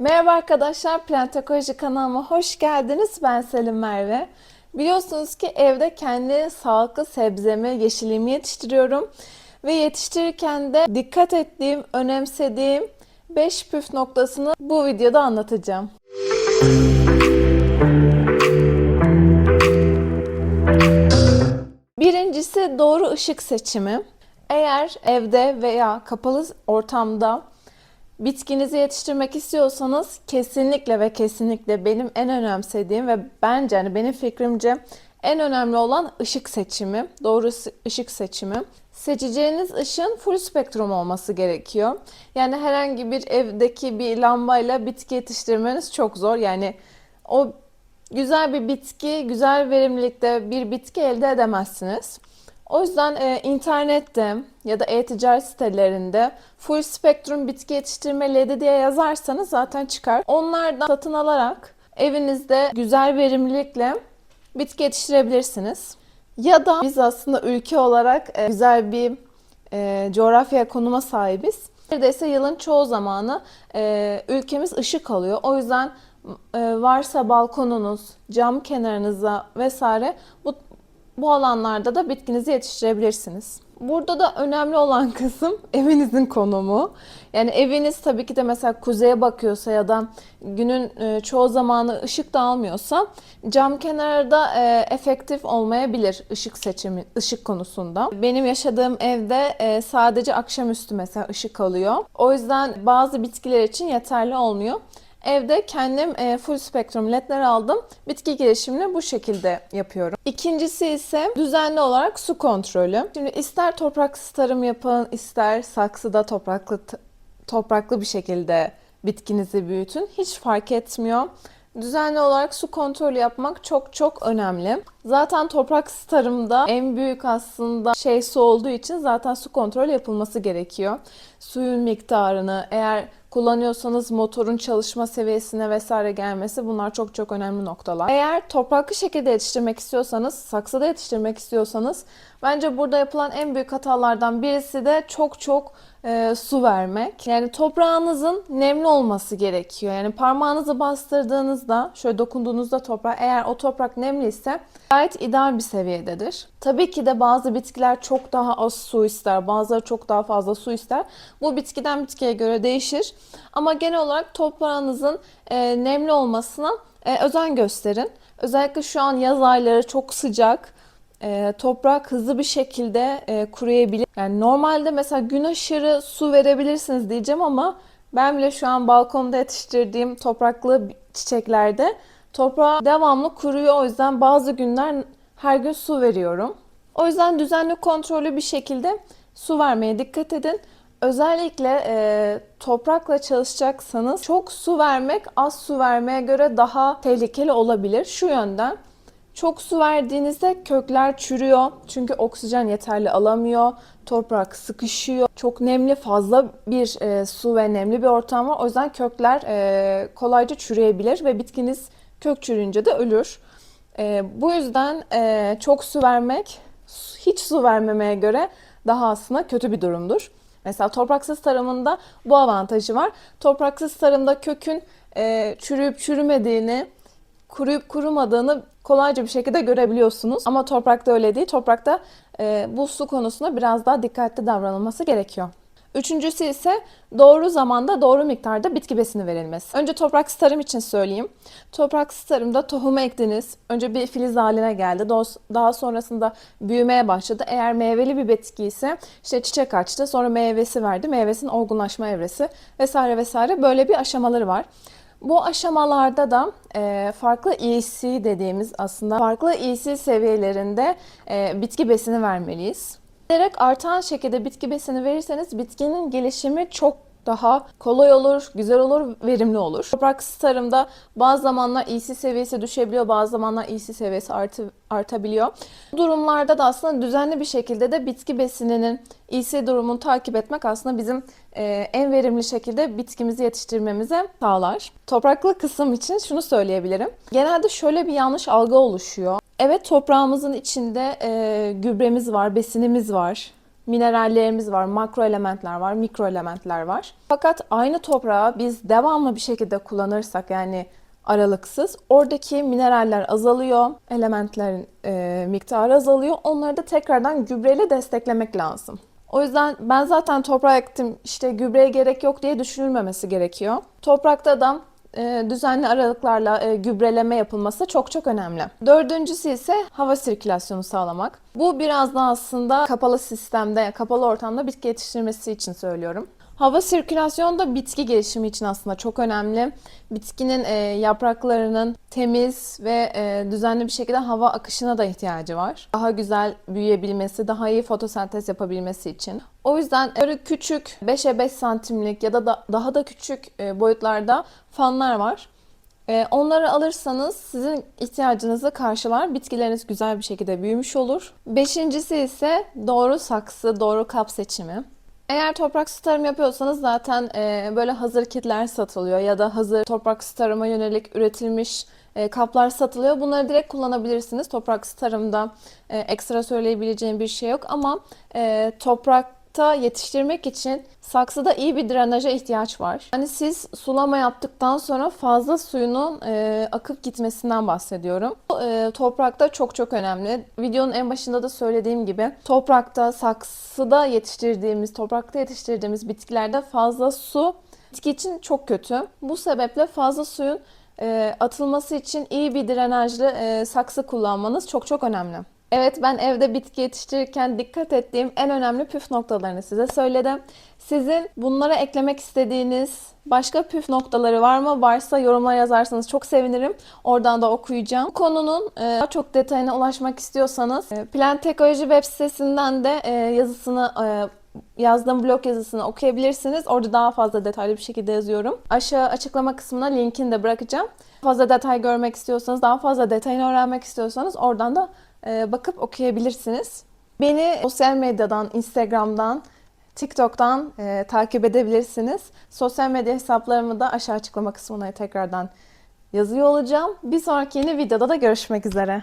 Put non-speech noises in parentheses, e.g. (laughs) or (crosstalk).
Merhaba arkadaşlar, Plant Ekoloji kanalıma hoş geldiniz. Ben Selim Merve. Biliyorsunuz ki evde kendi sağlıklı sebzemi, yeşilliğimi yetiştiriyorum. Ve yetiştirirken de dikkat ettiğim, önemsediğim 5 püf noktasını bu videoda anlatacağım. Birincisi doğru ışık seçimi. Eğer evde veya kapalı ortamda bitkinizi yetiştirmek istiyorsanız kesinlikle ve kesinlikle benim en önemsediğim ve bence hani benim fikrimce en önemli olan ışık seçimi, doğru ışık seçimi. Seçeceğiniz ışın full spektrum olması gerekiyor. Yani herhangi bir evdeki bir lambayla bitki yetiştirmeniz çok zor. Yani o güzel bir bitki, güzel verimlilikte bir bitki elde edemezsiniz. O yüzden e, internette ya da e-ticaret sitelerinde full spektrum bitki yetiştirme ledi diye yazarsanız zaten çıkar. Onlardan satın alarak evinizde güzel verimlilikle bitki yetiştirebilirsiniz. Ya da biz aslında ülke olarak e, güzel bir e, coğrafya konuma sahibiz. Neredeyse yılın çoğu zamanı e, ülkemiz ışık alıyor. O yüzden e, varsa balkonunuz, cam kenarınıza vesaire bu bu alanlarda da bitkinizi yetiştirebilirsiniz. Burada da önemli olan (laughs) kısım evinizin konumu. Yani eviniz tabii ki de mesela kuzeye bakıyorsa ya da günün e, çoğu zamanı ışık da almıyorsa cam kenarda e, efektif olmayabilir ışık seçimi, ışık konusunda. Benim yaşadığım evde e, sadece akşamüstü mesela ışık alıyor. O yüzden bazı bitkiler için yeterli olmuyor. Evde kendim e, full spektrum ledler aldım. Bitki gelişimini bu şekilde yapıyorum. İkincisi ise düzenli olarak su kontrolü. Şimdi ister topraksız tarım yapın, ister saksıda topraklı topraklı bir şekilde bitkinizi büyütün. Hiç fark etmiyor. Düzenli olarak su kontrolü yapmak çok çok önemli. Zaten topraksız tarımda en büyük aslında şey su olduğu için zaten su kontrolü yapılması gerekiyor. Suyun miktarını eğer kullanıyorsanız motorun çalışma seviyesine vesaire gelmesi bunlar çok çok önemli noktalar. Eğer topraklı şekilde yetiştirmek istiyorsanız, saksıda yetiştirmek istiyorsanız bence burada yapılan en büyük hatalardan birisi de çok çok e, su vermek. Yani toprağınızın nemli olması gerekiyor. Yani parmağınızı bastırdığınızda, şöyle dokunduğunuzda toprağa eğer o toprak nemli ise gayet ideal bir seviyededir. Tabii ki de bazı bitkiler çok daha az su ister, bazıları çok daha fazla su ister. Bu bitkiden bitkiye göre değişir. Ama genel olarak toprağınızın e, nemli olmasına e, özen gösterin. Özellikle şu an yaz ayları çok sıcak. E, toprak hızlı bir şekilde e, kuruyabilir. Yani normalde mesela gün aşırı su verebilirsiniz diyeceğim ama ben bile şu an balkonda yetiştirdiğim topraklı çiçeklerde toprağı devamlı kuruyor. O yüzden bazı günler her gün su veriyorum. O yüzden düzenli kontrollü bir şekilde su vermeye dikkat edin. Özellikle e, toprakla çalışacaksanız çok su vermek az su vermeye göre daha tehlikeli olabilir. Şu yönden çok su verdiğinizde kökler çürüyor. Çünkü oksijen yeterli alamıyor. Toprak sıkışıyor. Çok nemli fazla bir e, su ve nemli bir ortam var. O yüzden kökler e, kolayca çürüyebilir ve bitkiniz kök çürüyünce de ölür. E, bu yüzden e, çok su vermek hiç su vermemeye göre daha aslında kötü bir durumdur. Mesela topraksız tarımında bu avantajı var. Topraksız tarımda kökün e, çürüyüp çürümediğini, kuruyup kurumadığını kolayca bir şekilde görebiliyorsunuz. Ama toprakta öyle değil. Toprakta e, bu su konusunda biraz daha dikkatli davranılması gerekiyor. Üçüncüsü ise doğru zamanda doğru miktarda bitki besini verilmesi. Önce topraksız tarım için söyleyeyim. Topraksız tarımda tohumu ektiniz. Önce bir filiz haline geldi. Daha sonrasında büyümeye başladı. Eğer meyveli bir bitki ise işte çiçek açtı. Sonra meyvesi verdi. Meyvesinin olgunlaşma evresi vesaire vesaire böyle bir aşamaları var. Bu aşamalarda da e, farklı EC dediğimiz aslında farklı EC seviyelerinde e, bitki besini vermeliyiz. Artan şekilde bitki besini verirseniz bitkinin gelişimi çok daha kolay olur, güzel olur, verimli olur. Topraksız tarımda bazı zamanlar EC seviyesi düşebiliyor, bazı zamanlar EC seviyesi artı, artabiliyor. Bu durumlarda da aslında düzenli bir şekilde de bitki besininin EC durumunu takip etmek aslında bizim e, en verimli şekilde bitkimizi yetiştirmemize sağlar. Topraklı kısım için şunu söyleyebilirim. Genelde şöyle bir yanlış algı oluşuyor. Evet toprağımızın içinde e, gübremiz var, besinimiz var, minerallerimiz var, makro elementler var, mikro elementler var. Fakat aynı toprağı biz devamlı bir şekilde kullanırsak yani aralıksız oradaki mineraller azalıyor, elementlerin e, miktarı azalıyor. Onları da tekrardan gübreyle desteklemek lazım. O yüzden ben zaten toprağa ektim işte gübreye gerek yok diye düşünülmemesi gerekiyor. Toprakta da düzenli aralıklarla e, gübreleme yapılması çok çok önemli. Dördüncüsü ise hava sirkülasyonu sağlamak. Bu biraz da aslında kapalı sistemde, kapalı ortamda bitki yetiştirmesi için söylüyorum. Hava sirkülasyonu da bitki gelişimi için aslında çok önemli. Bitkinin e, yapraklarının temiz ve e, düzenli bir şekilde hava akışına da ihtiyacı var. Daha güzel büyüyebilmesi, daha iyi fotosentez yapabilmesi için. O yüzden böyle küçük 5'e 5 santimlik ya da, da daha da küçük e, boyutlarda fanlar var. E, Onları alırsanız sizin ihtiyacınızı karşılar. Bitkileriniz güzel bir şekilde büyümüş olur. Beşincisi ise doğru saksı, doğru kap seçimi. Eğer toprak starım yapıyorsanız zaten e, böyle hazır kitler satılıyor ya da hazır toprak starıma yönelik üretilmiş e, kaplar satılıyor. Bunları direkt kullanabilirsiniz. Toprak starımda e, ekstra söyleyebileceğim bir şey yok ama e, toprakta yetiştirmek için saksıda iyi bir drenaja ihtiyaç var. Hani siz sulama yaptıktan sonra fazla suyunun e, akıp gitmesinden bahsediyorum. Bu, e, toprakta çok çok önemli. Videonun en başında da söylediğim gibi toprakta, saksıda yetiştirdiğimiz, toprakta yetiştirdiğimiz bitkilerde fazla su bitki için çok kötü. Bu sebeple fazla suyun e, atılması için iyi bir drenajlı e, saksı kullanmanız çok çok önemli. Evet ben evde bitki yetiştirirken dikkat ettiğim en önemli püf noktalarını size söyledim. Sizin bunlara eklemek istediğiniz başka püf noktaları var mı? Varsa yorumlara yazarsanız çok sevinirim. Oradan da okuyacağım. Bu konunun e, daha çok detayına ulaşmak istiyorsanız e, Plant Teknoloji web sitesinden de e, yazısını yazdığım blog yazısını okuyabilirsiniz. Orada daha fazla detaylı bir şekilde yazıyorum. Aşağı açıklama kısmına linkini de bırakacağım. Fazla detay görmek istiyorsanız, daha fazla detayını öğrenmek istiyorsanız oradan da bakıp okuyabilirsiniz. Beni sosyal medyadan, Instagram'dan, TikTok'tan e, takip edebilirsiniz. Sosyal medya hesaplarımı da aşağı açıklama kısmına tekrardan yazıyor olacağım. Bir sonraki yeni videoda da görüşmek üzere.